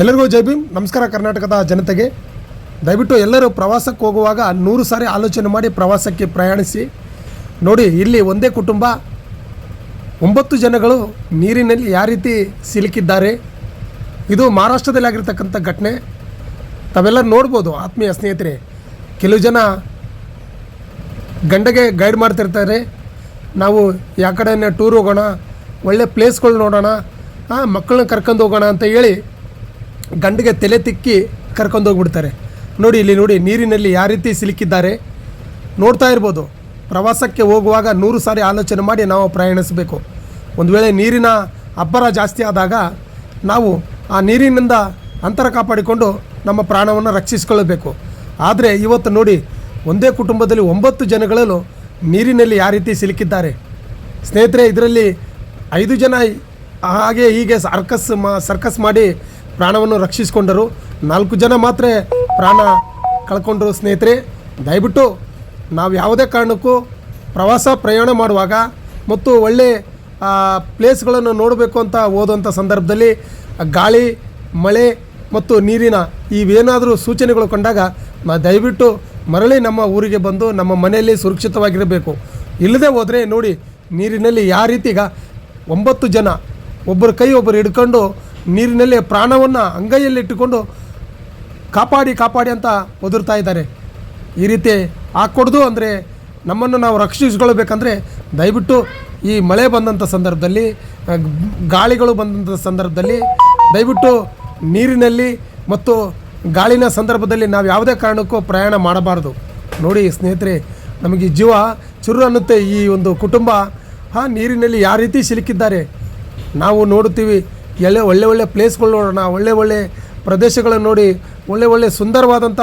ಎಲ್ಲರಿಗೂ ಜೈ ಭೀಮ್. ನಮಸ್ಕಾರ ಕರ್ನಾಟಕದ ಜನತೆಗೆ. ದಯವಿಟ್ಟು ಎಲ್ಲರೂ ಪ್ರವಾಸಕ್ಕೆ ಹೋಗುವಾಗ ನೂರು ಸಾರಿ ಆಲೋಚನೆ ಮಾಡಿ ಪ್ರವಾಸಕ್ಕೆ ಪ್ರಯಾಣಿಸಿ. ನೋಡಿ, ಇಲ್ಲಿ ಒಂದೇ ಕುಟುಂಬ, ಒಂಬತ್ತು ಜನಗಳು ನೀರಿನಲ್ಲಿ ಯಾವ ರೀತಿ ಸಿಲುಕಿದ್ದಾರೆ. ಇದು ಮಹಾರಾಷ್ಟ್ರದಲ್ಲಿ ಆಗಿರ್ತಕ್ಕಂಥ ಘಟನೆ. ತಾವೆಲ್ಲ ನೋಡ್ಬೋದು, ಆತ್ಮೀಯ ಸ್ನೇಹಿತರೆ. ಕೆಲವು ಜನ ಗಂಡಗೆ ಗೈಡ್ ಮಾಡ್ತಿರ್ತಾರೆ. ನಾವು ಯಾವ ಕಡೆ ಟೂರ್ ಹೋಗೋಣ, ಒಳ್ಳೆ ಪ್ಲೇಸ್ಗಳು ನೋಡೋಣ ಮಕ್ಕಳನ್ನ ಕರ್ಕೊಂಡು ಹೋಗೋಣ ಅಂತ ಹೇಳಿ ಗಂಡಿಗೆ ತಲೆ ತಿಕ್ಕಿ ಕರ್ಕೊಂಡು ಹೋಗ್ಬಿಡ್ತಾರೆ. ನೋಡಿ ಇಲ್ಲಿ ನೋಡಿ, ನೀರಿನಲ್ಲಿ ಯಾವ ರೀತಿ ಸಿಲುಕಿದ್ದಾರೆ. ನೋಡ್ತಾ ಇರ್ಬೋದು, ಪ್ರವಾಸಕ್ಕೆ ಹೋಗುವಾಗ ನೂರು ಸಾರಿ ಆಲೋಚನೆ ಮಾಡಿ ನಾವು ಪ್ರಯಾಣಿಸಬೇಕು. ಒಂದು ವೇಳೆ ನೀರಿನ ಅಬ್ಬರ ಜಾಸ್ತಿ ಆದಾಗ ನಾವು ಆ ನೀರಿನಿಂದ ಅಂತರ ಕಾಪಾಡಿಕೊಂಡು ನಮ್ಮ ಪ್ರಾಣವನ್ನು ರಕ್ಷಿಸಿಕೊಳ್ಳಬೇಕು. ಆದರೆ ಇವತ್ತು ನೋಡಿ, ಒಂದೇ ಕುಟುಂಬದಲ್ಲಿ ಒಂಬತ್ತು ಜನಗಳಲ್ಲೂ ನೀರಿನಲ್ಲಿ ಯಾವ ರೀತಿ ಸಿಲುಕಿದ್ದಾರೆ. ಸ್ನೇಹಿತರೆ, ಇದರಲ್ಲಿ ಐದು ಜನ ಹಾಗೆ ಹೀಗೆ ಸರ್ಕಸ್ ಮಾ, ಸರ್ಕಸ್ ಮಾಡಿ ಪ್ರಾಣವನ್ನು ರಕ್ಷಿಸಿಕೊಂಡರು. ನಾಲ್ಕು ಜನ ಮಾತ್ರ ಪ್ರಾಣ ಕಳ್ಕೊಂಡರು ಸ್ನೇಹಿತರೆ. ದಯವಿಟ್ಟು ನಾವು ಯಾವುದೇ ಕಾರಣಕ್ಕೂ ಪ್ರವಾಸ ಪ್ರಯಾಣ ಮಾಡುವಾಗ ಮತ್ತು ಒಳ್ಳೆ ಪ್ಲೇಸ್ಗಳನ್ನು ನೋಡಬೇಕು ಅಂತ ಹೋದಂಥ ಸಂದರ್ಭದಲ್ಲಿ ಗಾಳಿ, ಮಳೆ ಮತ್ತು ನೀರಿನ ಇವೇನಾದರೂ ಸೂಚನೆಗಳು ಕಂಡಾಗ ನಾವು ದಯವಿಟ್ಟು ಮರಳಿ ನಮ್ಮ ಊರಿಗೆ ಬಂದು ನಮ್ಮ ಮನೆಯಲ್ಲಿ ಸುರಕ್ಷಿತವಾಗಿರಬೇಕು. ಇಲ್ಲದೆ ಹೋದರೆ ನೋಡಿ ನೀರಿನಲ್ಲಿ ಯಾವ ರೀತಿ ಈಗ ಒಂಬತ್ತು ಜನ ಒಬ್ಬರ ಕೈ ಒಬ್ಬರು ಹಿಡ್ಕೊಂಡು ನೀರಿನಲ್ಲಿ ಪ್ರಾಣವನ್ನು ಅಂಗೈಯಲ್ಲಿಟ್ಟುಕೊಂಡು ಕಾಪಾಡಿ ಕಾಪಾಡಿ ಅಂತ ಒದರ್ತಾ ಇದ್ದಾರೆ. ಈ ರೀತಿ ಹಾಕ್ಕೊಡ್ದು ಅಂದರೆ ನಮ್ಮನ್ನು ನಾವು ರಕ್ಷಿಸಿಕೊಳ್ಬೇಕಂದ್ರೆ ದಯವಿಟ್ಟು ಈ ಮಳೆ ಬಂದಂಥ ಸಂದರ್ಭದಲ್ಲಿ ಗಾಳಿಗಳು ಬಂದಂಥ ಸಂದರ್ಭದಲ್ಲಿ ದಯವಿಟ್ಟು ನೀರಿನಲ್ಲಿ ಮತ್ತು ಗಾಳಿನ ಸಂದರ್ಭದಲ್ಲಿ ನಾವು ಯಾವುದೇ ಕಾರಣಕ್ಕೂ ಪ್ರಯಾಣ ಮಾಡಬಾರ್ದು. ನೋಡಿ ಸ್ನೇಹಿತರೆ, ನಮಗೆ ಜೀವ ಚುರು ಅನ್ನುತ್ತೆ ಈ ಒಂದು ಕುಟುಂಬ. ಹಾಂ ನೀರಿನಲ್ಲಿ ಯಾವ ರೀತಿ ಸಿಲುಕಿದ್ದಾರೆ? ನಾವು ನೋಡುತ್ತೀವಿ ಎಲ್ಲ ಒಳ್ಳೆ ಒಳ್ಳೆ ಪ್ಲೇಸ್ಗಳು ನೋಡೋಣ ಒಳ್ಳೆ ಒಳ್ಳೆ ಪ್ರದೇಶಗಳನ್ನು ನೋಡಿ ಒಳ್ಳೆ ಒಳ್ಳೆ ಸುಂದರವಾದಂಥ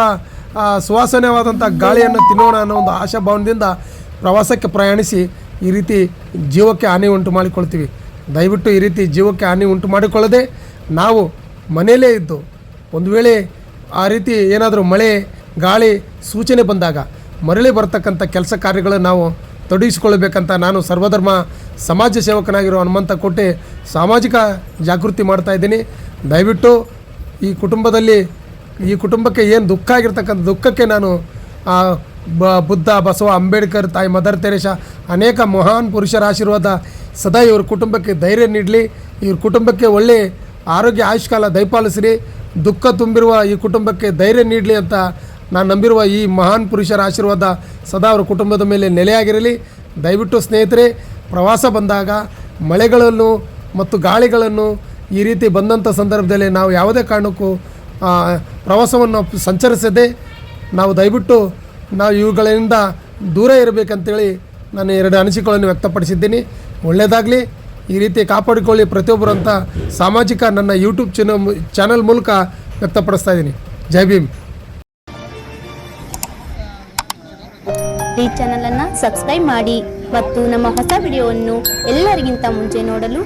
ಆ, ಸುವಾಸನೆವಾದಂಥ ಗಾಳಿಯನ್ನು ತಿನ್ನೋಣ ಅನ್ನೋ ಒಂದು ಆಶಾಭಾವನದಿಂದ ಪ್ರವಾಸಕ್ಕೆ ಪ್ರಯಾಣಿಸಿ ಈ ರೀತಿ ಜೀವಕ್ಕೆ ಹಾನಿ ಉಂಟು ಮಾಡಿಕೊಳ್ತೀವಿ. ದಯವಿಟ್ಟು ಈ ರೀತಿ ಜೀವಕ್ಕೆ ಹಾನಿ ಉಂಟು ಮಾಡಿಕೊಳ್ಳದೆ ನಾವು ಮನೆಯಲ್ಲೇ ಇದ್ದು ಒಂದು ವೇಳೆ ಆ ರೀತಿ ಏನಾದರೂ ಮಳೆ ಗಾಳಿ ಸೂಚನೆ ಬಂದಾಗ ಮರಳಿ ಬರ್ತಕ್ಕಂಥ ಕೆಲಸ ಕಾರ್ಯಗಳು ನಾವು ತೊಡಗಿಸಿಕೊಳ್ಬೇಕಂತ ನಾನು ಸರ್ವಧರ್ಮ ಸಮಾಜ ಸೇವಕನಾಗಿರೋ ಹನುಮಂತ ಕೋಟೆ ಸಾಮಾಜಿಕ ಜಾಗೃತಿ ಮಾಡ್ತಾ ಇದ್ದೀನಿ. ದಯವಿಟ್ಟು ಈ ಕುಟುಂಬದಲ್ಲಿ, ಈ ಕುಟುಂಬಕ್ಕೆ ಏನು ದುಃಖ ಆಗಿರ್ತಕ್ಕಂಥ ದುಃಖಕ್ಕೆ ನಾನು ಬ, ಬುದ್ಧ, ಬಸವ, ಅಂಬೇಡ್ಕರ್, ತಾಯಿ ಮದರ್ ತೆರೇಶ ಅನೇಕ ಮಹಾನ್ ಪುರುಷರ ಆಶೀರ್ವಾದ ಸದಾ ಇವ್ರ ಕುಟುಂಬಕ್ಕೆ ಧೈರ್ಯ ನೀಡಲಿ. ಇವ್ರ ಕುಟುಂಬಕ್ಕೆ ಒಳ್ಳೆ ಆರೋಗ್ಯ ಆಯುಷ್ಕಾಲ ದಯಪಾಲಿಸ್ರಿ. ದುಃಖ ತುಂಬಿರುವ ಈ ಕುಟುಂಬಕ್ಕೆ ಧೈರ್ಯ ನೀಡಲಿ ಅಂತ ನಾನು ನಂಬಿರುವ ಈ ಮಹಾನ್ ಪುರುಷರ ಆಶೀರ್ವಾದ ಸದಾ ಅವರ ಕುಟುಂಬದ ಮೇಲೆ ನೆಲೆಯಾಗಿರಲಿ. ದಯವಿಟ್ಟು ಸ್ನೇಹಿತರೆ, ಪ್ರವಾಸ ಬಂದಾಗ ಮಳೆಗಳನ್ನು ಮತ್ತು ಗಾಳಿಗಳನ್ನು ಈ ರೀತಿ ಬಂದಂಥ ಸಂದರ್ಭದಲ್ಲಿ ನಾವು ಯಾವುದೇ ಕಾರಣಕ್ಕೂ ಪ್ರವಾಸವನ್ನು ಸಂಚರಿಸದೆ ನಾವು ದಯವಿಟ್ಟು ನಾವು ಇವುಗಳಿಂದ ದೂರ ಇರಬೇಕಂತೇಳಿ ನಾನು ಎರಡು ಅನಿಸಿಕೆಗಳನ್ನು ವ್ಯಕ್ತಪಡಿಸಿದ್ದೀನಿ. ಒಳ್ಳೆಯದಾಗಲಿ, ಈ ರೀತಿ ಕಾಪಾಡಿಕೊಳ್ಳಿ ಪ್ರತಿಯೊಬ್ಬರು ಅಂತ ಸಾಮಾಜಿಕ ನನ್ನ ಯೂಟ್ಯೂಬ್ ಚಾನಲ್ ಚಾನಲ್ ಮೂಲಕ ವ್ಯಕ್ತಪಡಿಸ್ತಾ ಇದ್ದೀನಿ. ಜೈ ಭೀಮ್. ಈ ಚಾನಲನ್ನು ಸಬ್ಸ್ಕ್ರೈಬ್ ಮಾಡಿ ಮತ್ತು ನಮ್ಮ ಹೊಸ ವಿಡಿಯೋವನ್ನು ಎಲ್ಲರಿಗಿಂತ ಮುಂಚೆ ನೋಡಲು